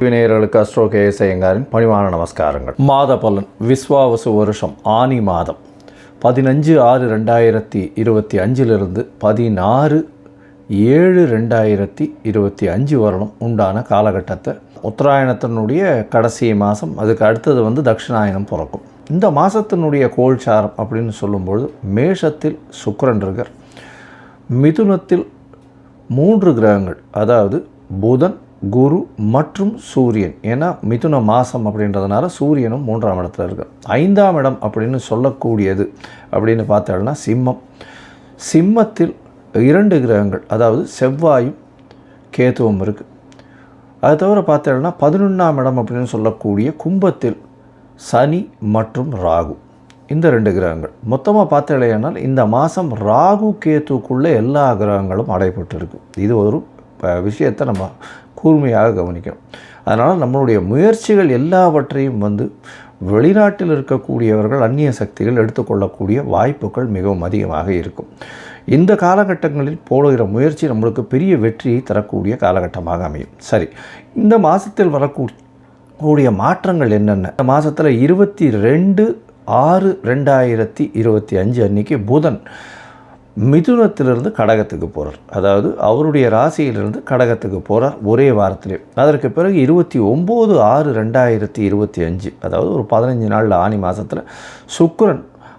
விநேயர்களுக்கு astro கேஎஸ்ஐயங்காரின் பணிவான நமஸ்காரங்கள். மாத பலன் விஸ்வாவசு வருஷம் ஆனி மாதம். பதினஞ்சு ஆறு ரெண்டாயிரத்தி இருபத்தி அஞ்சிலிருந்து பதினாறு ஏழு ரெண்டாயிரத்தி இருபத்தி அஞ்சு வருடம் உண்டான காலகட்டத்தை உத்தராயணத்தினுடைய கடைசி மாதம் அதுக்கு அடுத்தது வந்து தட்சிணாயனம் பிறக்கும். இந்த மாதத்தினுடைய கோல்சாரம் அப்படின்னு சொல்லும்பொழுது மேஷத்தில் சுக்கரன் இருக்கார். மிதுனத்தில் மூன்று கிரகங்கள் அதாவது புதன் குரு மற்றும் சூரியன். ஏன்னா மிதுன மாதம் அப்படின்றதுனால சூரியனும் மூன்றாம் இடத்துல இருக்கும் ஐந்தாம் இடம் அப்படின்னு சொல்லக்கூடியது அப்படின்னு பார்த்தோம்னா சிம்மம். சிம்மத்தில் இரண்டு கிரகங்கள் அதாவது செவ்வாயும் கேதுவும் இருக்குது அது தவிர பார்த்தோம்னா பதினொன்றாம் இடம் அப்படின்னு சொல்லக்கூடிய கும்பத்தில் சனி மற்றும் ராகு. இந்த ரெண்டு கிரகங்கள். மொத்தமாக பார்த்தலையானால் இந்த மாதம் ராகு கேத்துக்குள்ளே எல்லா கிரகங்களும் அடைபட்டு இது ஒரு விஷயத்தை நம்ம கூர்மையாக கவனிக்கணும். அதனால் நம்மளுடைய முயற்சிகள் எல்லாவற்றையும் வந்து வெளிநாட்டில் இருக்கக்கூடியவர்கள் அந்நிய சக்திகள் எடுத்துக்கொள்ளக்கூடிய வாய்ப்புகள் மிகவும் அதிகமாக இருக்கும். இந்த காலகட்டங்களில் போடுகிற முயற்சி நம்மளுக்கு பெரிய வெற்றியை தரக்கூடிய காலகட்டமாக அமையும். சரி இந்த மாதத்தில் வரக்கூடிய கூடிய மாற்றங்கள் என்னென்ன? இந்த மாதத்தில் இருபத்தி ரெண்டு ஆறு ரெண்டாயிரத்தி இருபத்தி அஞ்சு அன்னைக்கு புதன் மிதுனத்திலிருந்து கடகத்துக்கு போகிறார் அதாவது அவருடைய ராசியிலிருந்து கடகத்துக்கு போகிறார் ஒரே வாரத்திலே. அதற்கு பிறகு இருபத்தி ஒம்பது ஆறு ரெண்டாயிரத்தி இருபத்தி அஞ்சு அதாவது ஒரு பதினஞ்சு நாளில் ஆனி மாதத்தில் சுக்கரன்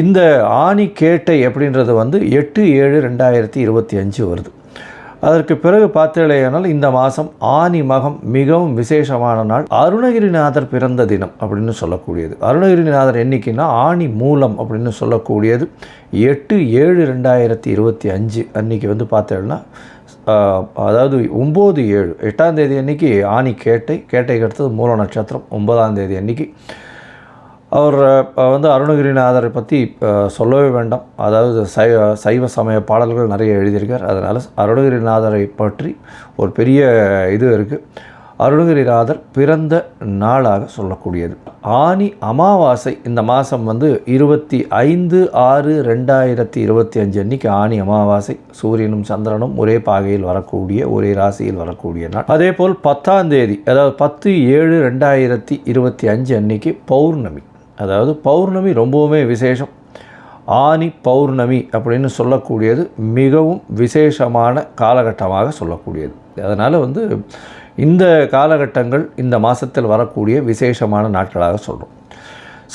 இந்த ஆணி கேட்டை அப்படின்றது வந்து எட்டு ஏழு ரெண்டாயிரத்தி இருபத்தி அஞ்சு வருது. அதற்கு பிறகு பார்த்தீங்களேனால் இந்த மாதம் ஆனி மகம் மிகவும் விசேஷமான நாள். அருணகிரிநாதர் பிறந்த தினம் அப்படின்னு சொல்லக்கூடியது. அருணகிரிநாதர் என்னைக்குன்னா ஆனி மூலம் அப்படின்னு சொல்லக்கூடியது. எட்டு ஏழு ரெண்டாயிரத்தி இருபத்தி அஞ்சு அன்னைக்கு வந்து பார்த்தேன்னா அதாவது ஒம்பது ஏழு எட்டாம் தேதி அன்னைக்கு ஆணி கேட்டை கேட்டைக்கு அடுத்தது மூல நட்சத்திரம் ஒன்பதாம் தேதி அன்னைக்கு. அவர் வந்து அருணகிரிநாதரை பற்றி சொல்லவே வேண்டாம். அதாவது சைவ சைவ சமய பாடல்கள் நிறைய எழுதியிருக்கார். அதனால் அருணகிரிநாதரை பற்றி ஒரு பெரிய இது இருக்குது அருணகிரிநாதர் பிறந்த நாளாக சொல்லக்கூடியது. ஆனி அமாவாசை இந்த மாதம் வந்து இருபத்தி ஐந்து ஆறு ரெண்டாயிரத்தி இருபத்தி அஞ்சு அன்னைக்கு ஆனி அமாவாசை. சூரியனும் சந்திரனும் ஒரே பாகையில் வரக்கூடிய ஒரே ராசியில் வரக்கூடிய நாள். அதே போல் பத்தாம் தேதி அதாவது பத்து ஏழு ரெண்டாயிரத்தி இருபத்தி அஞ்சு அன்னைக்கு பௌர்ணமி. அதாவது பௌர்ணமி ரொம்பவுமே விசேஷம். ஆனி பௌர்ணமி அப்படின்னு சொல்லக்கூடியது மிகவும் விசேஷமான காலகட்டமாக சொல்லக்கூடியது. அதனால் வந்து இந்த காலகட்டங்கள் இந்த மாதத்தில் வரக்கூடிய விசேஷமான நாட்களாக சொல்கிறோம்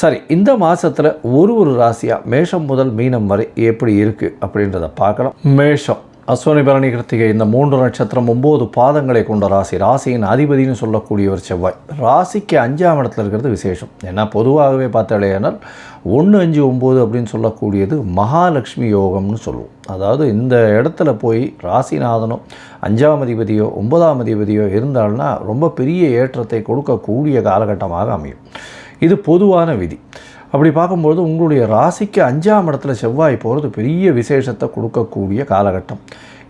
சரி இந்த மாதத்தில் ஒரு ஒரு ராசியாக மேஷம் முதல் மீனம் வரை எப்படி இருக்குது அப்படின்றத பார்க்கலாம். மேஷம். அஸ்வனி பரணி கிருத்திகை இந்த மூன்று நட்சத்திரம் ஒம்பது பாதங்களை கொண்ட ராசி. ராசியின் அதிபதினு சொல்லக்கூடியவர் செவ்வாய். ராசிக்கு அஞ்சாம் இடத்துல இருக்கிறது விசேஷம். ஏன்னா பொதுவாகவே பார்த்தாலேனால் ஒன்று அஞ்சு ஒம்பது அப்படின்னு சொல்லக்கூடியது மகாலட்சுமி யோகம்னு சொல்லுவோம். அதாவது இந்த இடத்துல போய் ராசிநாதனோ அஞ்சாம் அதிபதியோ ஒன்பதாம் அதிபதியோ இருந்தால்னா ரொம்ப பெரிய ஏற்றத்தை கொடுக்கக்கூடிய காலகட்டமாக அமையும். இது பொதுவான விதி. அப்படி பார்க்கும்போது உங்களுடைய ராசிக்கு அஞ்சாம் இடத்துல செவ்வாய் போகிறது பெரிய விசேஷத்தை கொடுக்கக்கூடிய காலகட்டம்.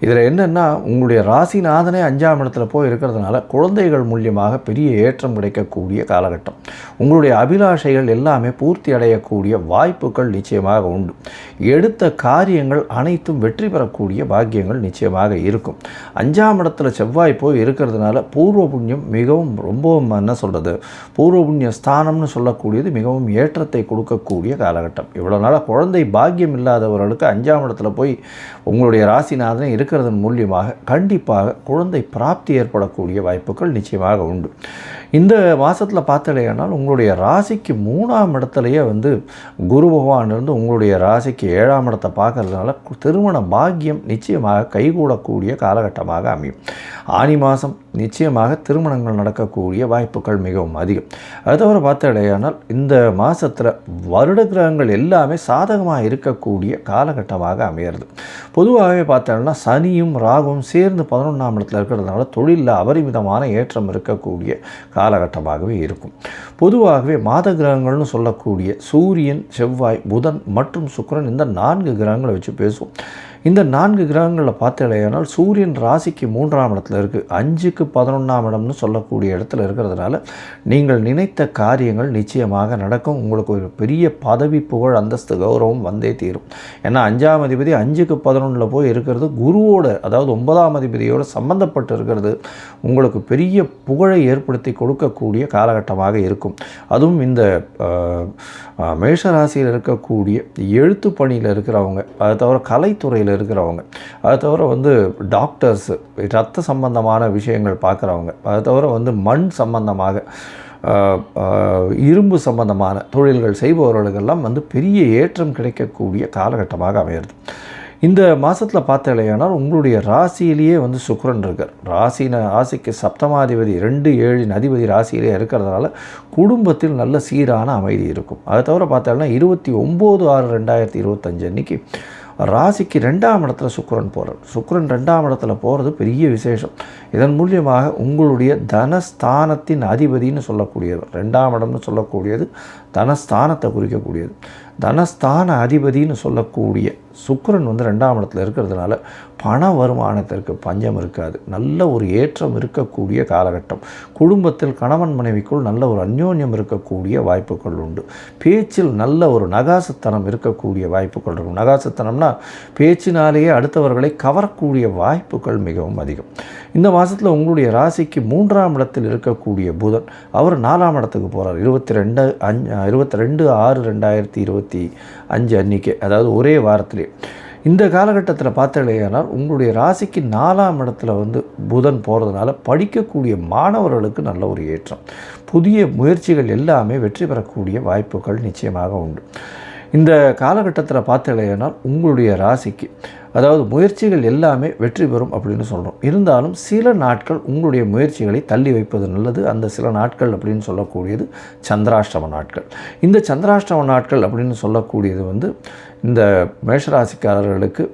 இதில் என்னென்னா உங்களுடைய ராசிநாதனே அஞ்சாம் இடத்துல போய் இருக்கிறதுனால குழந்தைகள் மூலியமாக பெரிய ஏற்றம் கிடைக்கக்கூடிய காலகட்டம். உங்களுடைய அபிலாஷைகள் எல்லாமே பூர்த்தி அடையக்கூடிய வாய்ப்புகள் நிச்சயமாக உண்டு. எடுத்த காரியங்கள் அனைத்தும் வெற்றி பெறக்கூடிய பாக்கியங்கள் நிச்சயமாக இருக்கும். அஞ்சாம் இடத்துல செவ்வாய் போய் இருக்கிறதுனால பூர்வ புண்ணியம் மிகவும் ரொம்பவும் என்ன சொல்கிறது பூர்வ புண்ணிய ஸ்தானம்னு சொல்லக்கூடியது மிகவும் ஏற்றத்தை கொடுக்கக்கூடிய காலகட்டம். இவ்வளோ நாளாக குழந்தை பாக்கியம் இல்லாதவர்களுக்கு அஞ்சாம் இடத்துல போய் உங்களுடைய ராசிநாதனை இருக்கிறதன் மூலியமாக கண்டிப்பாக குழந்தை பிராப்தி ஏற்படக்கூடிய வாய்ப்புகள் நிச்சயமாக உண்டு. இந்த மாதத்தில் பார்த்தலையானால் உங்களுடைய ராசிக்கு மூணாம் இடத்துலையே வந்து குரு பகவான் இருந்து உங்களுடைய ராசிக்கு ஏழாம் இடத்தை பார்க்கறதுனால திருமண பாக்கியம் நிச்சயமாக கைகூடக்கூடிய காலகட்டமாக அமையும். ஆனி மாதம் நிச்சயமாக திருமணங்கள் நடக்கக்கூடிய வாய்ப்புகள் மிகவும் அதிகம். அது தவிர பார்த்தடையானால் இந்த மாதத்தில் வருட கிரகங்கள் எல்லாமே சாதகமாக இருக்கக்கூடிய காலகட்டமாக அமையிறது பொதுவாகவே பார்த்தோம்னா சனியும் ராகுவும் சேர்ந்து பதினொன்றாம் இடத்துல இருக்கிறதுனால தொழிலில் அபரிமிதமான ஏற்றம் இருக்கக்கூடிய காலகட்டமாகவே இருக்கும். பொதுவாகவே மாத கிரகங்கள்னு சொல்லக்கூடிய சூரியன் செவ்வாய் புதன் மற்றும் சுக்கரன் இந்த நான்கு கிரகங்களை வச்சு பேசுவோம். இந்த நான்கு கிரகங்களில் பார்த்தலையானால் சூரியன் ராசிக்கு மூன்றாம் இடத்துல இருக்குது அஞ்சுக்கு பதினொன்றாம் இடம்னு சொல்லக்கூடிய இடத்துல இருக்கிறதுனால நீங்கள் நினைத்த காரியங்கள் நிச்சயமாக நடக்கும். உங்களுக்கு ஒரு பெரிய பதவி புகழ் அந்தஸ்து கௌரவம் வந்தே தீரும். ஏன்னா அஞ்சாம் அதிபதி அஞ்சுக்கு பதினொன்றில் போய் இருக்கிறது குருவோட அதாவது ஒன்பதாம் அதிபதியோடு சம்மந்தப்பட்டு இருக்கிறது. உங்களுக்கு பெரிய புகழை ஏற்படுத்தி கொடுக்கக்கூடிய காலகட்டமாக இருக்கும். அதுவும் இந்த மேஷ ராசியில் இருக்கக்கூடிய எழுத்து பணியில் இருக்கிறவங்க அதை தவிர கலைத்துறையில் இருக்கிறவங்க அதை தவிர வந்து டாக்டர்ஸ் ரத்த சம்பந்தமான விஷயங்கள் பார்க்குறவங்க அதை தவிர வந்து மண் சம்பந்தமாக இரும்பு சம்பந்தமான தொழில்கள் செய்பவர்களுக்கெல்லாம் வந்து பெரிய ஏற்றம் கிடைக்கக்கூடிய காலகட்டமாக அமையிறது. இந்த மாதத்தில் பார்த்தாலேயானால் உங்களுடைய ராசியிலேயே வந்து சுக்கரன் இருக்கார். ராசின ராசிக்கு சப்தமாதிபதி ரெண்டு ஏழின் அதிபதி ராசியிலே இருக்கிறதுனால குடும்பத்தில் நல்ல சீரான அமைதி இருக்கும். அதை தவிர பார்த்தாலும்னா இருபத்தி ஒம்பது ஆறு ரெண்டாயிரத்தி இருபத்தஞ்சு அன்னைக்கு ராசிக்கு ரெண்டாம் இடத்துல சுக்கரன் போகிறார் சுக்கரன் ரெண்டாம் இடத்துல போகிறது பெரிய விசேஷம். இதன் மூலியமாக உங்களுடைய தனஸ்தானத்தின் அதிபதின்னு சொல்லக்கூடியது ரெண்டாம் இடம்னு சொல்லக்கூடியது தனஸ்தானத்தை குறிக்கக்கூடியது. தனஸ்தான அதிபதின்னு சொல்லக்கூடிய சுக்கரன் வந்து ரெண்டாம் இடத்துல இருக்கிறதுனால பண வருமானத்திற்கு பஞ்சம் இருக்காது. நல்ல ஒரு ஏற்றம் இருக்கக்கூடிய காலகட்டம். குடும்பத்தில் கணவன் மனைவிக்குள் நல்ல ஒரு அந்யோன்யம் இருக்கக்கூடிய வாய்ப்புகள் உண்டு. பேச்சில் நல்ல ஒரு நகாசத்தனம் இருக்கக்கூடிய வாய்ப்புகள் இருக்கும். நகாசத்தனம்னா பேச்சினாலேயே அடுத்தவர்களை கவரக்கூடிய வாய்ப்புகள் மிகவும் அதிகம். இந்த மாதத்தில் உங்களுடைய ராசிக்கு மூன்றாம் இடத்தில் இருக்கக்கூடிய புதன் அவர் நாலாம் இடத்துக்கு போகிறார் இருபத்தி ரெண்டு அஞ்சு இருபத்தி ரெண்டு ஆறு ரெண்டாயிரத்தி இருபத்தி அஞ்சு அன்னைக்கு அதாவது ஒரே வாரத்திலே. இந்த காலகட்டத்தில் பார்த்தலையானால் உங்களுடைய ராசிக்கு நாலாம் இடத்துல வந்து புதன் போகிறதுனால படிக்கக்கூடிய மாணவர்களுக்கு நல்ல ஒரு ஏற்றம். புதிய முயற்சிகள் எல்லாமே வெற்றி பெறக்கூடிய வாய்ப்புகள் நிச்சயமாக உண்டு. இந்த காலகட்டத்தில் பார்த்தலையானால் உங்களுடைய ராசிக்கு அதாவது முயற்சிகள் எல்லாமே வெற்றி பெறும் அப்படின்னு சொல்கிறோம் இருந்தாலும் சில நாட்கள் உங்களுடைய முயற்சிகளை தள்ளி வைப்பது நல்லது. அந்த சில நாட்கள் அப்படின்னு சொல்லக்கூடியது சந்திராஷ்டம நாட்கள். இந்த சந்திராஷ்டம நாட்கள் அப்படின்னு சொல்லக்கூடியது வந்து இந்த மேஷராசிக்காரர்களுக்கு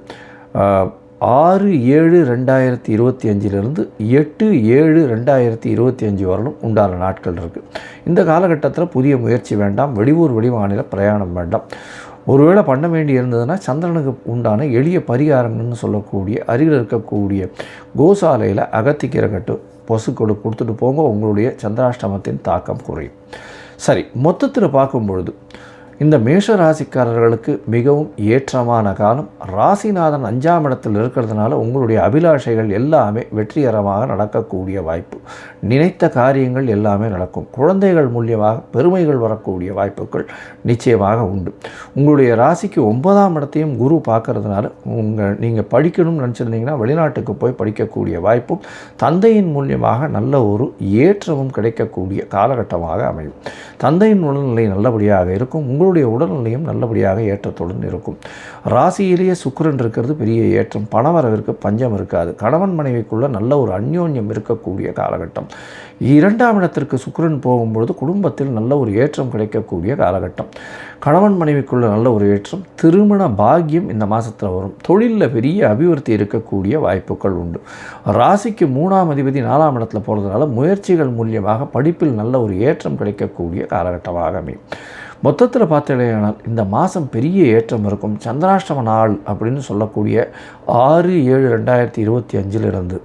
ஆறு ஏழு ரெண்டாயிரத்தி இருபத்தி அஞ்சிலிருந்து எட்டு ஏழு ரெண்டாயிரத்தி இருபத்தி அஞ்சு வரலும் உண்டான நாட்கள் இருக்குது இந்த காலகட்டத்தில் புதிய முயற்சி வேண்டாம். வெளியூர் வெளிமாநில பிரயாணம் வேண்டாம். ஒருவேளை பண்ண வேண்டி இருந்ததுன்னா சந்திரனுக்கு உண்டான எளிய பரிகாரங்கள்னு சொல்லக்கூடிய அருகில் இருக்கக்கூடிய கோசாலையில் அகத்திக்கீரை கட்டு பசுக்கொடு கொடுத்துட்டு போங்க. உங்களுடைய சந்திராஷ்டமத்தின் தாக்கம் குறையும். சரி மொத்தத்தில் பார்க்கும் பொழுது இந்த மேஷ ராசிக்காரர்களுக்கு மிகவும் ஏற்றமான காலம் ராசிநாதன் அஞ்சாம் இடத்தில் இருக்கிறதுனால உங்களுடைய அபிலாஷைகள் எல்லாமே வெற்றிகரமாக நடக்கக்கூடிய வாய்ப்பு. நினைத்த காரியங்கள் எல்லாமே நடக்கும். குழந்தைகள் மூலியமாக பெருமைகள் வரக்கூடிய வாய்ப்புகள் நிச்சயமாக உண்டு. உங்களுடைய ராசிக்கு ஒன்பதாம் இடத்தையும் குரு பார்க்கறதுனால உங்கள் நீங்கள் படிக்கணும்னு நினச்சிருந்தீங்கன்னா வெளிநாட்டுக்கு போய் படிக்கக்கூடிய வாய்ப்பும் தந்தையின் மூலியமாக நல்ல ஒரு ஏற்றமும் கிடைக்கக்கூடிய காலகட்டமாக அமையும். தந்தையின் உடல்நிலை நல்லபடியாக இருக்கும். உங்களுடைய உடல்நிலையும் நல்லபடியாக ஏற்றத்துடன் இருக்கும். ராசியிலேயே சுக்கரன் இருக்கிறது பெரிய ஏற்றம். பணவரவிற்கு பஞ்சம் இருக்காது. கணவன் மனைவிக்குள்ள நல்ல ஒரு அந்யோன்யம் இருக்கக்கூடிய காலகட்டம். இரண்டாம் இடத்திற்கு சுக்கரன் போகும்பொழுது குடும்பத்தில் நல்ல ஒரு ஏற்றம் கிடைக்கக்கூடிய காலகட்டம். கணவன் மனைவிக்குள்ள நல்ல ஒரு ஏற்றம் திருமண பாக்கியம் இந்த மாதத்தில் வரும். தொழிலில் பெரிய அபிவிருத்தி இருக்கக்கூடிய வாய்ப்புகள் உண்டு. ராசிக்கு மூணாம் அதிபதி நாலாம் இடத்துல போகிறதுனால முயற்சிகள் மூலியமாக படிப்பில் நல்ல ஒரு ஏற்றம் கிடைக்கக்கூடிய காலகட்டமாக அமையும். மொத்தத்தில் பார்த்தீங்கன்னா இந்த மாதம் பெரிய ஏற்றம் இருக்கும். சந்திராஷ்டம நாள் அப்படின்னு சொல்லக்கூடிய ஆறு ஏழு ரெண்டாயிரத்தி இருபத்தி அஞ்சிலிருந்து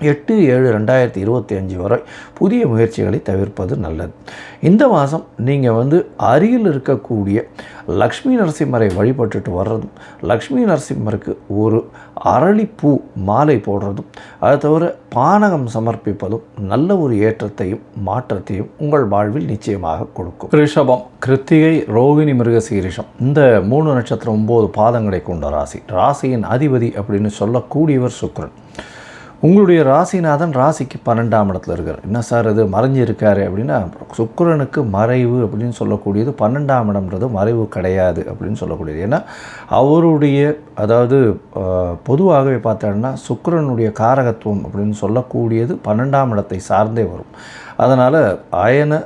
எட்டு ஏழு ரெண்டாயிரத்தி இருபத்தி அஞ்சு வரை புதிய முயற்சிகளை தவிர்ப்பது நல்லது. இந்த மாதம் நீங்கள் வந்து அருகில் இருக்கக்கூடிய லக்ஷ்மி நரசிம்மரை வழிபட்டுட்டு வர்றதும் லக்ஷ்மி நரசிம்மருக்கு ஒரு அரளிப்பூ மாலை போடுறதும் அதை தவிர பானகம் சமர்ப்பிப்பதும் நல்ல ஒரு ஏற்றத்தையும் மாற்றத்தையும் உங்கள் வாழ்வில் நிச்சயமாக கொடுக்கும். ரிஷபம் கிருத்திகை ரோகிணி மிருகசீரிஷம் இந்த மூணு நட்சத்திரம் ஒம்பது பாதங்களை கொண்ட ராசி. ராசியின் அதிபதி அப்படின்னு சொல்லக்கூடியவர் சுக்ரன் உங்களுடைய ராசிநாதன் ராசிக்கு பன்னெண்டாம் இடத்துல இருக்கார். என்ன சார் இது? மறைஞ்சு இருக்காரு அப்படின்னா சுக்கிரனுக்கு மறைவு அப்படின்னு சொல்லக்கூடியது பன்னெண்டாம் இடம்ன்றது மறைவு கிடையாது அப்படின்னு சொல்லக்கூடியது. ஏன்னா அவருடைய அதாவது பொதுவாகவே பார்த்தோம்னா சுக்கரனுடைய காரகத்துவம் அப்படின்னு சொல்லக்கூடியது பன்னெண்டாம் இடத்தை சார்ந்தே வரும். அதனால் அயன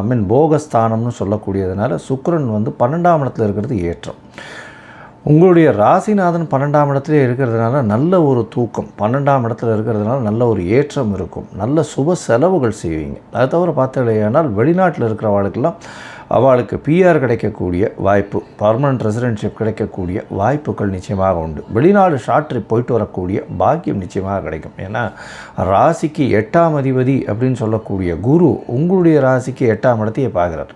ஐ மீன் போகஸ்தானம்னு சொல்லக்கூடியதுனால சுக்கிரன் வந்து பன்னெண்டாம் இடத்துல இருக்கிறது ஏற்றம். உங்களுடைய ராசிநாதன் பன்னெண்டாம் இடத்துல இருக்கிறதுனால நல்ல ஒரு தூக்கம் பன்னெண்டாம் இடத்துல இருக்கிறதுனால நல்ல ஒரு ஏற்றம் இருக்கும். நல்ல சுப செலவுகள் செய்வீங்க. அதை தவிர பார்த்தீங்கன்னா வெளிநாட்டில் இருக்கிறவளுக்கெல்லாம் அவளுக்கு பிஆர் கிடைக்கக்கூடிய வாய்ப்பு பர்மனன்ட் ரெசிடென்ஷிப் கிடைக்கக்கூடிய வாய்ப்புகள் நிச்சயமாக உண்டு. வெளிநாடு ஷார்ட் ட்ரிப் போயிட்டு வரக்கூடிய பாக்கியம் நிச்சயமாக கிடைக்கும். ஏன்னா ராசிக்கு எட்டாம் அதிபதி அப்படின்னு சொல்லக்கூடிய குரு உங்களுடைய ராசிக்கு எட்டாம் இடத்தையே பார்க்குறார்.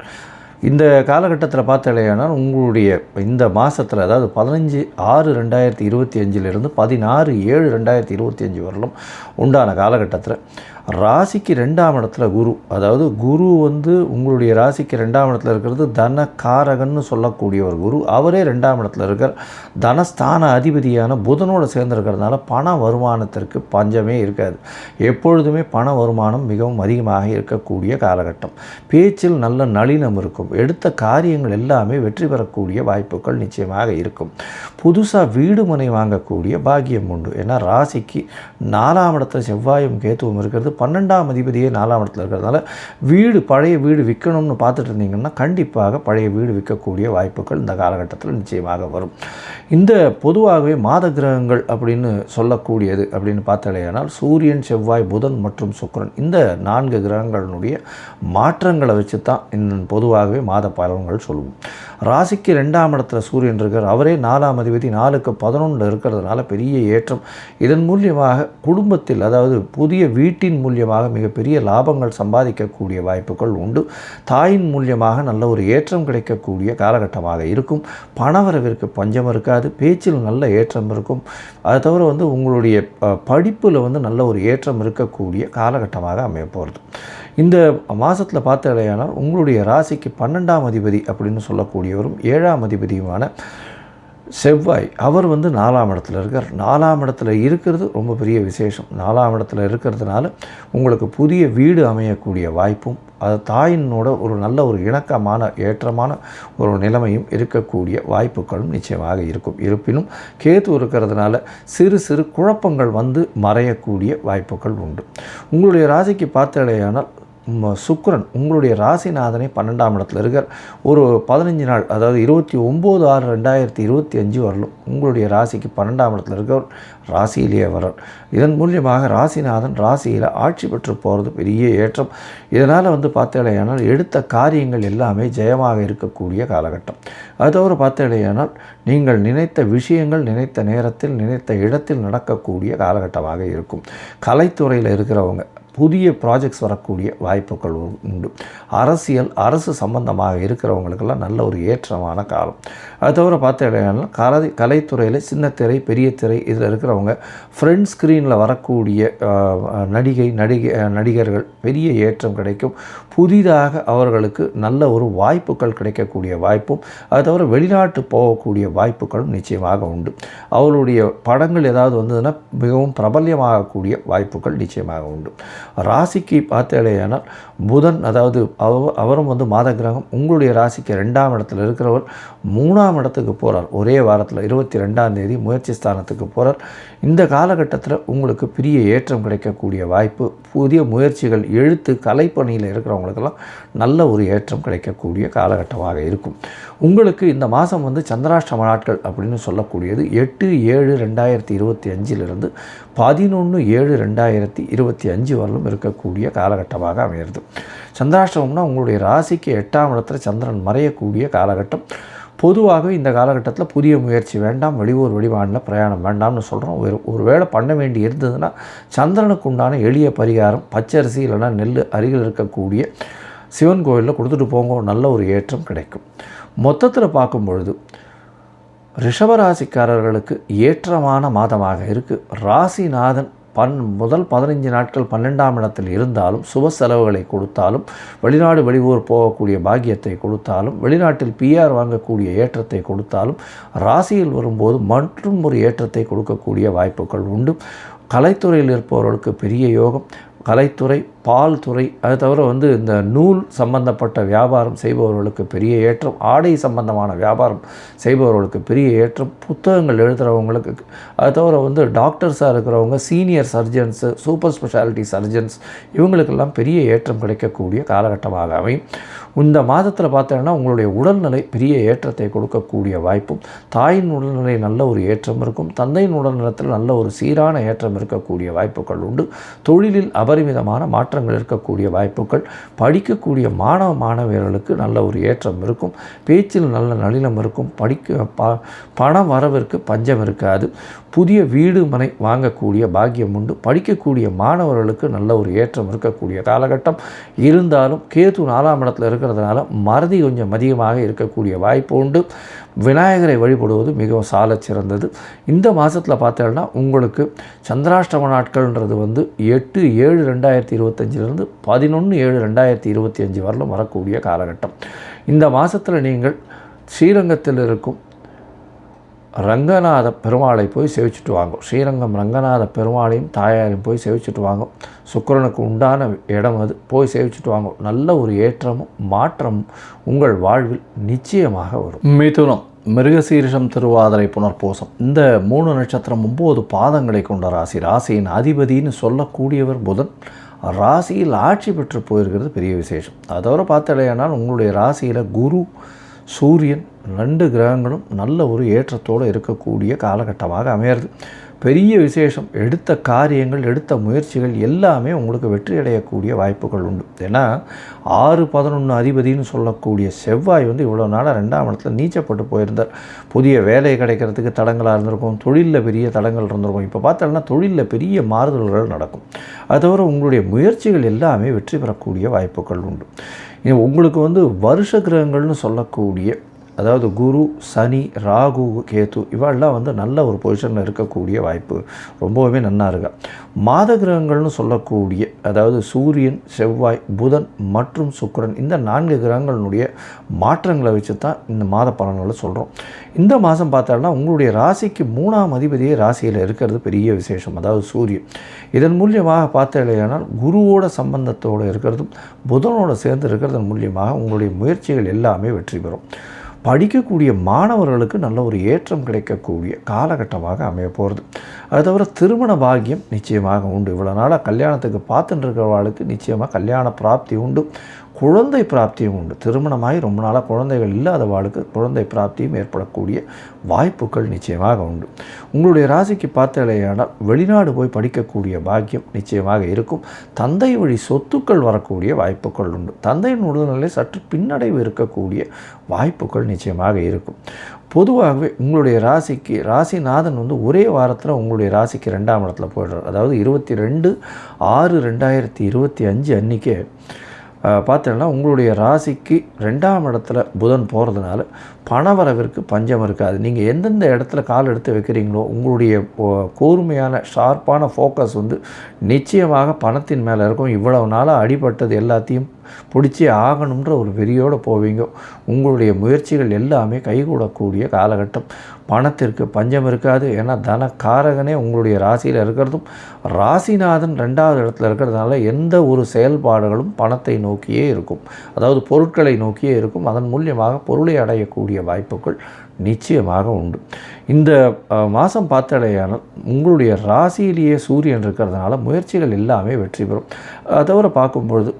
இந்த காலகட்டத்தில் பார்த்தாலேயானால் உங்களுடைய இந்த மாதத்தில் அதாவது பதினஞ்சு ஆறு ரெண்டாயிரத்தி இருபத்தி அஞ்சிலிருந்து பதினாறு ஏழு ரெண்டாயிரத்தி இருபத்தி அஞ்சு வரலும் உண்டான காலகட்டத்தில். ராசிக்கு ரெண்டாம் இடத்துல குரு. அதாவது குரு வந்து உங்களுடைய ராசிக்கு ரெண்டாம் இடத்துல இருக்கிறது தன காரகன்னு சொல்லக்கூடிய ஒரு குரு. அவரே ரெண்டாம் இடத்துல இருக்கார். தனஸ்தான அதிபதியான புதனோடு சேர்ந்துருக்கிறதுனால பண வருமானத்திற்கு பஞ்சமே இருக்காது. எப்பொழுதுமே பண வருமானம் மிகவும் அதிகமாக இருக்கக்கூடிய காலகட்டம். பேச்சில் நல்ல நளினம் இருக்கும். எடுத்த காரியங்கள் எல்லாமே வெற்றி பெறக்கூடிய வாய்ப்புகள் நிச்சயமாக இருக்கும். புதுசாக வீடு மனை வாங்கக்கூடிய பாக்கியம் உண்டு. ஏன்னா ராசிக்கு நாலாம் இடத்துல செவ்வாயும் கேத்துவும் இருக்கிறது பன்னெண்டாம் அதிபதியே நாலாம் இடத்துல இருக்கிறதுனால வீடு பழைய வீடு விற்கணும்னு பார்த்துட்டு இருந்தீங்கன்னா கண்டிப்பாக பழைய வீடு விற்கக்கூடிய வாய்ப்புகள் இந்த காலகட்டத்தில் நிச்சயமாக வரும். இந்த பொதுவாகவே மாத கிரகங்கள் அப்படின்னு சொல்லக்கூடியது அப்படின்னு பார்த்தாலேயானால் சூரியன் செவ்வாய் புதன் மற்றும் சுக்கிரன் இந்த நான்கு கிரகங்களினுடைய மாற்றங்களை வச்சு தான் இந்த பொதுவாகவே மாத பலன்கள் சொல்லுவோம் ராசிக்கு ரெண்டாம் இடத்துல சூரியன் இருக்கார். அவரே நாலாம் அதிபதி நாலுக்கு பதினொன்றில் இருக்கிறதுனால பெரிய ஏற்றம். இதன் மூலியமாக குடும்பத்தில் அதாவது புதிய வீட்டின் மூலியமாக மிகப்பெரிய லாபங்கள் சம்பாதிக்கக்கூடிய வாய்ப்புகள் உண்டு. தாயின் மூலியமாக நல்ல ஒரு ஏற்றம் கிடைக்கக்கூடிய காலகட்டமாக இருக்கும். பணவரவிற்கு பஞ்சம் இருக்காது. பேச்சில் நல்ல ஏற்றம் இருக்கும். அதை தவிர வந்து உங்களுடைய படிப்பில் வந்து நல்ல ஒரு ஏற்றம் இருக்கக்கூடிய காலகட்டமாக அமைய போகிறது இந்த மாதத்தில் பார்த்தாலேயானால் உங்களுடைய ராசிக்கு பன்னெண்டாம் அதிபதி அப்படின்னு சொல்லக்கூடியவரும் ஏழாம் அதிபதியுமான செவ்வாய் அவர் வந்து நாலாம் இடத்துல இருக்கார். நாலாம் இடத்துல இருக்கிறது ரொம்ப பெரிய விசேஷம். நாலாம் இடத்துல இருக்கிறதுனால உங்களுக்கு புதிய வீடு அமையக்கூடிய வாய்ப்பும் அது தாயினோட ஒரு நல்ல ஒரு இணக்கமான ஏற்றமான ஒரு நிலைமையும் இருக்கக்கூடிய வாய்ப்புகளும் நிச்சயமாக இருக்கும். இருப்பினும் கேத்து இருக்கிறதுனால சிறு சிறு குழப்பங்கள் வந்து மறையக்கூடிய வாய்ப்புகள் உண்டு. உங்களுடைய ராசிக்கு பார்த்தடையானால் சுக்ரன் உங்களுடைய ராசிநாதனை பன்னெண்டாம் இடத்துல இருக்கார். ஒரு பதினஞ்சு நாள் அதாவது இருபத்தி ஒம்பது ஆறு ரெண்டாயிரத்தி இருபத்தி அஞ்சு வரலும் உங்களுடைய ராசிக்கு பன்னெண்டாம் இடத்துல இருக்கவர் ராசியிலேயே வரார் இதன் மூலியமாக ராசிநாதன் ராசியில் ஆட்சி பெற்று போகிறது பெரிய ஏற்றம். இதனால் வந்து பார்த்தேடையானால் எடுத்த காரியங்கள் எல்லாமே ஜெயமாக இருக்கக்கூடிய காலகட்டம். அது தவிர நீங்கள் நினைத்த விஷயங்கள் நினைத்த நேரத்தில் நினைத்த இடத்தில் நடக்கக்கூடிய காலகட்டமாக இருக்கும். கலைத்துறையில் இருக்கிறவங்க புதிய ப்ராஜெக்ட்ஸ் வரக்கூடிய வாய்ப்புகள் உண்டு. அரசியல் அரசு சம்பந்தமாக இருக்கிறவங்களுக்கெல்லாம் நல்ல ஒரு ஏற்றமான காலம். அது தவிர பார்த்தீங்கன்னா கலை கலைத்துறையில் சின்ன திரை பெரிய திரை இதில் இருக்கிறவங்க ஃப்ரண்ட் ஸ்க்ரீனில் வரக்கூடிய நடிகை நடிகை நடிகர்கள் பெரிய ஏற்றம் கிடைக்கும். புதிதாக அவர்களுக்கு நல்ல ஒரு வாய்ப்புகள் கிடைக்கக்கூடிய வாய்ப்பும் அது தவிர வெளிநாட்டு போகக்கூடிய வாய்ப்புகளும் நிச்சயமாக உண்டு. அவருடைய படங்கள் ஏதாவது வந்ததுன்னா மிகவும் பிரபல்யமாகக்கூடிய வாய்ப்புகள் நிச்சயமாக உண்டு. ராசிக்கு பார்த்தாலேயானால் புதன் அதாவது அவ அவரும் வந்து மாத கிரகம் உங்களுடைய ராசிக்கு ரெண்டாம் இடத்துல இருக்கிறவர் மூணாம் இடத்துக்கு போகிறார் ஒரே வாரத்தில் இருபத்தி ரெண்டாம் தேதி முயற்சி ஸ்தானத்துக்கு போகிறார் இந்த காலகட்டத்தில் உங்களுக்கு பெரிய ஏற்றம் கிடைக்கக்கூடிய வாய்ப்பு புதிய முயற்சிகள் எழுத்து கலைப்பணியில் இருக்கிறவங்களுக்கெல்லாம் நல்ல ஒரு ஏற்றம் கிடைக்கக்கூடிய காலகட்டமாக இருக்கும். உங்களுக்கு இந்த மாதம் வந்து சந்திராஷ்டம நாட்கள் அப்படின்னு சொல்லக்கூடியது எட்டு ஏழு ரெண்டாயிரத்தி இருபத்தி அஞ்சிலிருந்து பதினொன்று ஏழு ரெண்டாயிரத்தி இருபத்தி அஞ்சு வரலும் இருக்கக்கூடிய காலகட்டமாக அமையிறது சந்திராஷ்டமம்னா உங்களுடைய ராசிக்கு எட்டாம் இடத்துல சந்திரன் மறையக்கூடிய காலகட்டம். பொதுவாகவே இந்த காலகட்டத்தில் புதிய முயற்சி வேண்டாம் வெளியூர் வெளிமாநில பிரயாணம் வேண்டாம்னு சொல்கிறோம் ஒரு ஒரு வேளை பண்ண வேண்டி இருந்ததுன்னா சந்திரனுக்கு உண்டான எளிய பரிகாரம் பச்சரிசி இல்லைன்னா நெல் அருகில் இருக்கக்கூடிய சிவன் கோயிலில் கொடுத்துட்டு போங்க. நல்ல ஒரு ஏற்றம் கிடைக்கும். மொத்தத்தில் பார்க்கும் பொழுது ரிஷபராசிக்காரர்களுக்கு ஏற்றமான மாதமாக இருக்குது ராசிநாதன் பன் முதல் பதினைஞ்சு நாட்கள் பன்னெண்டாம் இடத்தில் இருந்தாலும் சுப செலவுகளை கொடுத்தாலும் வெளிநாடு வெளியூர் போகக்கூடிய பாக்கியத்தை கொடுத்தாலும் வெளிநாட்டில் பிஆர் வாங்கக்கூடிய ஏற்றத்தை கொடுத்தாலும் ராசியில் வரும்போது மற்றும் ஒரு ஏற்றத்தை கொடுக்கக்கூடிய வாய்ப்புகள் உண்டு. கலைத்துறையில் இருப்பவர்களுக்கு பெரிய யோகம். கலைத்துறை பால் துறை அது தவிர வந்து இந்த நூல் சம்பந்தப்பட்ட வியாபாரம் செய்பவர்களுக்கு பெரிய ஏற்றம் ஆடை சம்பந்தமான வியாபாரம் செய்பவர்களுக்கு பெரிய ஏற்றம் புத்தகங்கள் எழுதுகிறவங்களுக்கு அது தவிர வந்து டாக்டர்ஸாக இருக்கிறவங்க senior surgeons super speciality surgeons இவங்களுக்கெல்லாம் பெரிய ஏற்றம் கிடைக்கக்கூடிய காலகட்டமாக அமையும். இந்த மாதத்தில் பார்த்தோன்னா உங்களுடைய உடல்நிலை பெரிய ஏற்றத்தை கொடுக்கக்கூடிய வாய்ப்பும் தாயின் உடல்நிலை நல்ல ஒரு ஏற்றம் இருக்கும் தந்தையின் உடல்நலத்தில் நல்ல ஒரு சீரான ஏற்றம் இருக்கக்கூடிய வாய்ப்புகள் உண்டு. தொழிலில் அபரிமிதமான மாற்றங்கள் இருக்கக்கூடிய வாய்ப்புகள் படிக்கக்கூடிய மாணவ மாணவியர்களுக்கு நல்ல ஒரு ஏற்றம் இருக்கும். பேச்சில் நல்ல நளினம் இருக்கும். படிக்க ப பணம் வரவிற்கு பஞ்சம் இருக்காது. புதிய வீடு மனை வாங்கக்கூடிய பாக்கியம் உண்டு. படிக்கக்கூடிய மாணவர்களுக்கு நல்ல ஒரு ஏற்றம் இருக்கக்கூடிய காலகட்டம். இருந்தாலும் கேது நாலாம் இடத்துல இருக்கிறதுனால மறதி கொஞ்சம் அதிகமாக இருக்கக்கூடிய வாய்ப்பு உண்டு. விநாயகரை வழிபடுவது மிகவும் சாலச் சிறந்தது. இந்த மாதத்தில் பார்த்தோன்னா உங்களுக்கு சந்திராஷ்டம நாட்கள்ன்றது வந்து எட்டு ஏழு ரெண்டாயிரத்தி இருபத்தி இருபத்தஞ்சிலிருந்து பதினொன்று ஏழு ரெண்டாயிரத்தி இருபத்தி அஞ்சு வரலும் வரக்கூடிய காலகட்டம். இந்த மாதத்தில் நீங்கள் ஸ்ரீரங்கத்தில் இருக்கும் ரங்கநாத பெருமாளை போய் சேவிச்சுட்டு வாங்கும். ஸ்ரீரங்கம் ரங்கநாத பெருமாளையும் தாயாரையும் போய் சேவிச்சுட்டு வாங்கும். சுக்கிரனுக்கு உண்டான இடம் அது. போய் சேவிச்சுட்டு வாங்கும். நல்ல ஒரு ஏற்றமும் மாற்றமும் உங்கள் வாழ்வில் நிச்சயமாக வரும். மிதுனம் மிருகசீரிஷம் திருவாதிரை புனர்போசம். இந்த மூணு நட்சத்திரம் ஒம்பது பாதங்களை கொண்ட ராசி. ராசியின் அதிபதின்னு சொல்லக்கூடியவர் புதன். ராசியில் ஆட்சி பெற்று போயிருக்கிறது பெரிய விசேஷம். அதோட பார்த்தலையானால் உங்களுடைய ராசியில் குரு சூரியன் ரெண்டு கிரகங்களும் நல்ல ஒரு ஏற்றத்தோடு இருக்கக்கூடிய காலகட்டமாக அமையிறது. பெரிய விசேஷம் எடுத்த காரியங்கள் எடுத்த முயற்சிகள் எல்லாமே உங்களுக்கு வெற்றி அடையக்கூடிய வாய்ப்புகள் உண்டு. ஏன்னா ஆறு பதினொன்று அதிபதினு சொல்லக்கூடிய செவ்வாய் வந்து இவ்வளோ நாளாக ரெண்டாம் இடத்துல நீச்சப்பட்டு போயிருந்தார். புதிய வேலை கிடைக்கிறதுக்கு தடங்களாக இருந்திருக்கும் தொழிலில் பெரிய தடங்கள் இருந்திருக்கும். இப்போ பார்த்தோம்னா தொழிலில் பெரிய மாறுதல்கள் நடக்கும். அது தவிர உங்களுடைய முயற்சிகள் எல்லாமே வெற்றி பெறக்கூடிய வாய்ப்புகள் உண்டு. உங்களுக்கு வந்து வருஷ கிரகங்கள்னு சொல்லக்கூடிய அதாவது குரு சனி ராகு கேது இவெல்லாம் வந்து நல்ல ஒரு பொசிஷனில் இருக்கக்கூடிய வாய்ப்பு. ரொம்பவுமே நல்லா இருக்கா. மாத கிரகங்கள்னு சொல்லக்கூடிய அதாவது சூரியன் செவ்வாய் புதன் மற்றும் சுக்கிரன் இந்த நான்கு கிரகங்களினுடைய மாற்றங்களை வச்சு தான் இந்த மாத பலன்களை சொல்கிறோம் இந்த மாதம் பார்த்தோம்னா உங்களுடைய ராசிக்கு மூணாம் அதிபதியே ராசியில் இருக்கிறது பெரிய விசேஷம். அதாவது சூரியன். இதன் மூலியமாக பார்த்தேனால் குருவோட சம்பந்தத்தோடு இருக்கிறதும் புதனோடு சேர்ந்து இருக்கிறதன் மூலியமாக உங்களுடைய முயற்சிகள் எல்லாமே வெற்றி பெறும். படிக்கக்கூடிய மாணவர்களுக்கு நல்ல ஒரு ஏற்றம் கிடைக்கக்கூடிய காலகட்டமாக அமைய போகிறது. அது தவிர திருமண பாகியம் நிச்சயமாக உண்டு. இவ்வளோ நாளாக கல்யாணத்துக்கு பார்த்துட்டு இருக்கிறவர்களுக்கு நிச்சயமாக கல்யாண பிராப்தி உண்டு. குழந்தை பிராப்தியும் உண்டு. திருமணமாகி ரொம்ப நாளாக குழந்தைகள் இல்லாத வாழ்க்கை குழந்தை பிராப்தியும் ஏற்படக்கூடிய வாய்ப்புகள் நிச்சயமாக உண்டு. உங்களுடைய ராசிக்கு பார்த்தாலேயானால் வெளிநாடு போய் படிக்கக்கூடிய பாக்கியம் நிச்சயமாக இருக்கும். தந்தை வழி சொத்துக்கள் வரக்கூடிய வாய்ப்புகள் உண்டு. தந்தையின் உடல்நிலை சற்று பின்னடைவு இருக்கக்கூடிய வாய்ப்புகள் நிச்சயமாக இருக்கும். பொதுவாகவே உங்களுடைய ராசிக்கு ராசிநாதன் வந்து ஒரே வாரத்தில் உங்களுடைய ராசிக்கு ரெண்டாம் இடத்துல போயிடுறார். அதாவது இருபத்தி ரெண்டு ஆறு ரெண்டாயிரத்தி இருபத்தி அஞ்சு அன்றைக்கே பார்த்தீங்கன்னா உங்களுடைய ராசிக்கு ரெண்டாம் இடத்துல புதன் போகிறதுனால பணவரவிற்கு பஞ்சம் இருக்காது. நீங்கள் எந்தெந்த இடத்துல கால் எடுத்து வைக்கிறீங்களோ உங்களுடைய கூர்மையான ஷார்ப்பான ஃபோக்கஸ் வந்து நிச்சயமாக பணத்தின் மேலே இருக்கும். இவ்வளவு நாளாக அடிபட்டது எல்லாத்தையும் பிடிச்சி ஆகணுன்ற ஒரு வெறியோடு போவீங்க. உங்களுடைய முயற்சிகள் எல்லாமே கைகூடக்கூடிய காலகட்டம். பணத்திற்கு பஞ்சம் இருக்காது. ஏன்னா தனக்காரகனே உங்களுடைய ராசியில் இருக்கிறதும் ராசிநாதன் ரெண்டாவது இடத்துல இருக்கிறதுனால எந்த ஒரு செயல்பாடுகளும் பணத்தை நோக்கியே இருக்கும். அதாவது பொருட்களை நோக்கியே இருக்கும். அதன் மூலியமாக பொருளை அடையக்கூடிய வாய்ப்புகள் நிச்சயமாக உண்டு. இந்த மாதம் பார்த்தடையானால் உங்களுடைய ராசியிலேயே சூரியன் இருக்கிறதுனால முயற்சிகள் எல்லாமே வெற்றி பெறும். தவிர பார்க்கும்பொழுது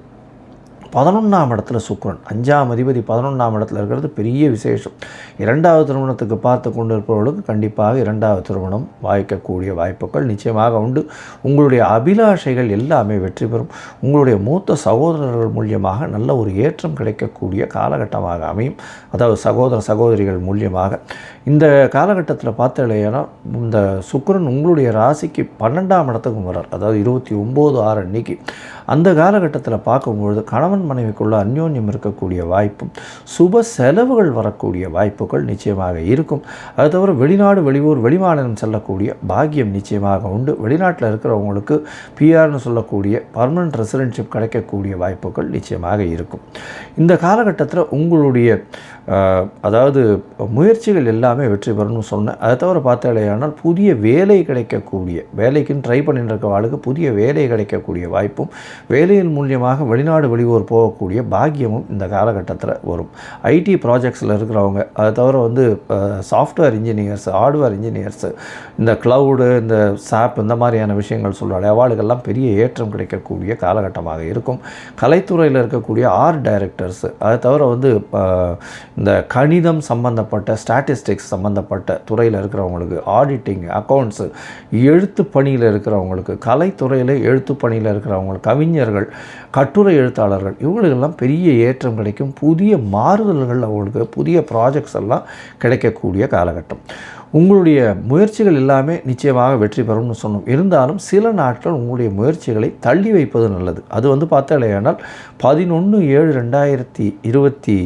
பதினொன்றாம் இடத்துல சுக்கரன். அஞ்சாம் அதிபதி பதினொன்றாம் இடத்துல இருக்கிறது பெரிய விசேஷம். இரண்டாவது திருமணத்துக்கு பார்த்து கொண்டு இருப்பவர்களுக்கு கண்டிப்பாக இரண்டாவது திருமணம் வாய்க்கக்கூடிய வாய்ப்புகள் நிச்சயமாக உண்டு. உங்களுடைய அபிலாஷைகள் எல்லாமே வெற்றி பெறும். உங்களுடைய மூத்த சகோதரர்கள் மூலியமாக நல்ல ஒரு ஏற்றம் கிடைக்கக்கூடிய காலகட்டமாக அமையும். அதாவது சகோதர சகோதரிகள் மூலியமாக. இந்த காலகட்டத்தில் பார்த்தாலேனா இந்த சுக்கரன் உங்களுடைய ராசிக்கு பன்னெண்டாம் இடத்துக்கும் வரார் அதாவது இருபத்தி ஒம்பது ஆறு அன்னைக்கு. அந்த காலகட்டத்தில் பார்க்கும்பொழுது கணவன் மனைவிக்குள்ள அந்யோன்யம் இருக்கக்கூடிய வாய்ப்பும் சுப செலவுகள் வரக்கூடிய வாய்ப்புகள் நிச்சயமாக இருக்கும். அது தவிர வெளிநாடு வெளியூர் வெளிமாநிலம் செல்லக்கூடிய பாக்கியம் நிச்சயமாக உண்டு. வெளிநாட்டில் இருக்கிறவங்களுக்கு பிஆர்னு சொல்லக்கூடிய பர்மனன்ட் ரெசிடென்ஷிப் கிடைக்கக்கூடிய வாய்ப்புகள் நிச்சயமாக இருக்கும். இந்த காலகட்டத்தில் உங்களுடைய அதாவது முயற்சிகள் எல்லாமே வெற்றி பெறணும்னு சொன்னேன். அதை தவிர பார்த்தாலேயானால் புதிய வேலை கிடைக்கக்கூடிய வேலைக்குன்னு ட்ரை பண்ணிட்டு இருக்க ஆளுக்கு புதிய வேலை கிடைக்கக்கூடிய வாய்ப்பும் வேலையின் மூலியமாக வெளிநாடு வெளியூர் போகக்கூடிய பாக்கியமும் இந்த காலகட்டத்தில் வரும். ஐடி ப்ராஜெக்ட்ஸில் இருக்கிறவங்க அதை தவிர வந்து சாஃப்ட்வேர் இன்ஜினியர்ஸ் ஹார்ட்வேர் இன்ஜினியர்ஸு இந்த க்ளவுடு இந்த சாப் இந்த மாதிரியான விஷயங்கள் சொல்கிறாங்க அவார்டுகள்லாம் பெரிய ஏற்றம் கிடைக்கக்கூடிய காலகட்டமாக இருக்கும். கலைத்துறையில் இருக்கக்கூடிய ஆர்ட் டைரக்டர்ஸ் அதை தவிர வந்து இந்த கணிதம் சம்பந்தப்பட்ட ஸ்டாட்டிஸ்டிக்ஸ் சம்மந்தப்பட்ட துறையில் இருக்கிறவங்களுக்கு ஆடிட்டிங் அக்கௌண்ட்ஸு எழுத்து பணியில் இருக்கிறவங்களுக்கு கலைத்துறையில் எழுத்து பணியில் இருக்கிறவங்களுக்கு கவிஞர்கள் கட்டுரை எழுத்தாளர்கள் இவங்களுக்கெல்லாம் பெரிய ஏற்றம் கிடைக்கும். புதிய மாறுதல்கள் அவங்களுக்கு புதிய ப்ராஜெக்ட்ஸ் எல்லாம் கிடைக்கக்கூடிய காலகட்டம். உங்களுடைய முயற்சிகள் எல்லாமே நிச்சயமாக வெற்றி பெறும்னு சொன்னோம். இருந்தாலும் சில நாட்கள் உங்களுடைய முயற்சிகளை தள்ளி வைப்பது நல்லது. அது வந்து பார்த்தாலேயானால் பதினொன்று ஏழு ரெண்டாயிரத்தி இருபத்தி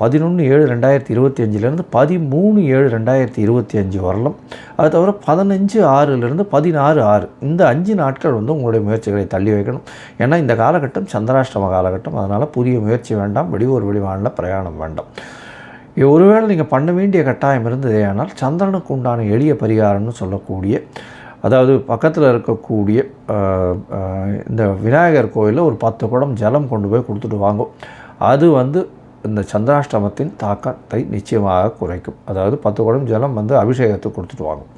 பதினொன்று ஏழு ரெண்டாயிரத்தி இருபத்தி அஞ்சுலேருந்து பதிமூணு ஏழு ரெண்டாயிரத்தி இருபத்தி அஞ்சு வரலாம் அது தவிர பதினஞ்சு ஆறுலேருந்து பதினாறு ஆறு. இந்த அஞ்சு நாட்கள் வந்து உங்களுடைய முயற்சிகளை தள்ளி வைக்கணும். ஏன்னா இந்த காலகட்டம் சந்திராஷ்டம காலகட்டம். அதனால் புதிய முயற்சி வேண்டாம் வெளியூர் வெளிவானில் பிரயாணம் வேண்டாம். ஒருவேளை நீங்கள் பண்ண வேண்டிய கட்டாயம் இருந்ததே ஆனால் சந்திரனுக்கு உண்டான எளிய பரிகாரம்னு சொல்லக்கூடிய அதாவது பக்கத்தில் இருக்கக்கூடிய இந்த விநாயகர் கோயிலில் ஒரு பத்து குடம் ஜலம் கொண்டு போய் கொடுத்துட்டு வாங்கும் அது வந்து இந்த சந்திராஷ்டமத்தின் தாக்கத்தை நிச்சயமாக குறைக்கும். அதாவது பத்து குடம் ஜலம் வந்து அபிஷேகத்துக்கு கொடுத்துட்டு வாங்கும்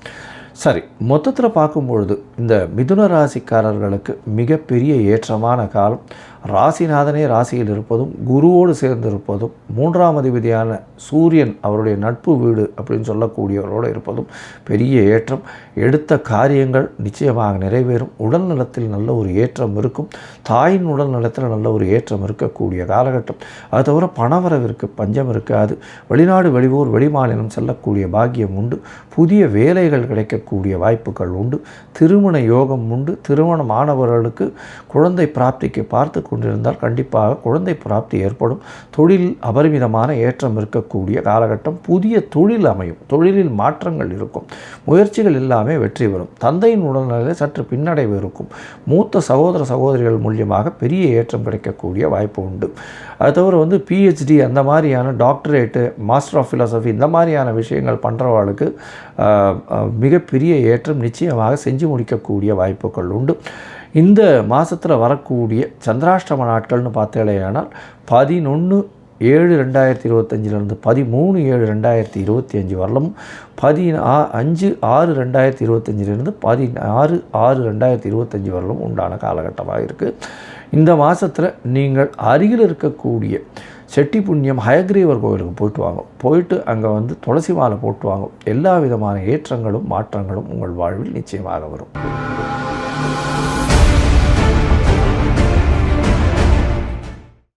சரி மொத்தத்தில் பார்க்கும்பொழுது இந்த மிதுன ராசிக்காரர்களுக்கு மிகப்பெரிய ஏற்றமான காலம் ராசிநாதனே ராசியில் இருப்பதும் குருவோடு சேர்ந்து இருப்பதும் மூன்றாம் அதிபதியான சூரியன் அவருடைய நட்பு வீடு அப்படின்னு சொல்லக்கூடியவரோடு இருப்பதும் பெரிய ஏற்றம். எடுத்த காரியங்கள் நிச்சயமாக நிறைவேறும். உடல் நலத்தில் நல்ல ஒரு ஏற்றம் இருக்கும். தாயின் உடல் நலத்தில் நல்ல ஒரு ஏற்றம் இருக்கக்கூடிய காலகட்டம். அது தவிர பணவரவிற்கு பஞ்சம் இருக்காது. வெளிநாடு வெளியூர் வெளிமாநிலம் செல்லக்கூடிய பாக்கியம் உண்டு. புதிய வேலைகள் கிடைக்கக்கூடிய வாய்ப்புகள் உண்டு. திருமண யோகம் உண்டு. திருமணமானவர்களுக்கு குழந்தை பிராப்திக்கு பார்த்து கொண்டிருந்தால் கண்டிப்பாக குழந்தை பிராப்தி ஏற்படும். தொழில் அபரிமிதமான ஏற்றம் இருக்கக்கூடிய காலகட்டம் புதிய தொழில் அமையும். தொழிலில் மாற்றங்கள் இருக்கும். முயற்சிகள் எல்லாமே வெற்றி பெறும். தந்தையின் உடல்நிலை சற்று பின்னடைவு இருக்கும். மூத்த சகோதர சகோதரிகள் மூலியமாக பெரிய ஏற்றம் கிடைக்கக்கூடிய வாய்ப்பு உண்டு. அது தவிர வந்து பிஹெச்டி அந்த மாதிரியான டாக்டரேட்டு மாஸ்டர் ஆஃப் ஃபிலாசபி இந்த மாதிரியான விஷயங்கள் பண்ணுறவர்களுக்கு மிகப்பெரிய ஏற்றம் நிச்சயமாக செஞ்சு முடிக்கக்கூடிய வாய்ப்புகள் உண்டு. இந்த மாதத்தில் வரக்கூடிய சந்திராஷ்டம நாட்கள்னு பார்த்தேலையானால் பதினொன்று ஏழு ரெண்டாயிரத்தி இருபத்தஞ்சிலேருந்து பதிமூணு ஏழு ரெண்டாயிரத்தி இருபத்தி அஞ்சு வரலும் பதினா அஞ்சு ஆறு ரெண்டாயிரத்தி இருபத்தஞ்சிலிருந்து பதினாறு ஆறு ரெண்டாயிரத்தி இருபத்தஞ்சி வரலும் உண்டான காலகட்டமாக இருக்குது இந்த மாதத்தில் நீங்கள் அருகில் இருக்கக்கூடிய செட்டி புண்ணியம் ஹயக்ரீவர் கோவிலுக்கு போயிட்டு வாங்க. போயிட்டு அங்கே வந்து துளசி மாலை போட்டு வாங்க. எல்லா விதமான ஏற்றங்களும் மாற்றங்களும் உங்கள் வாழ்வில் நிச்சயமாக வரும்.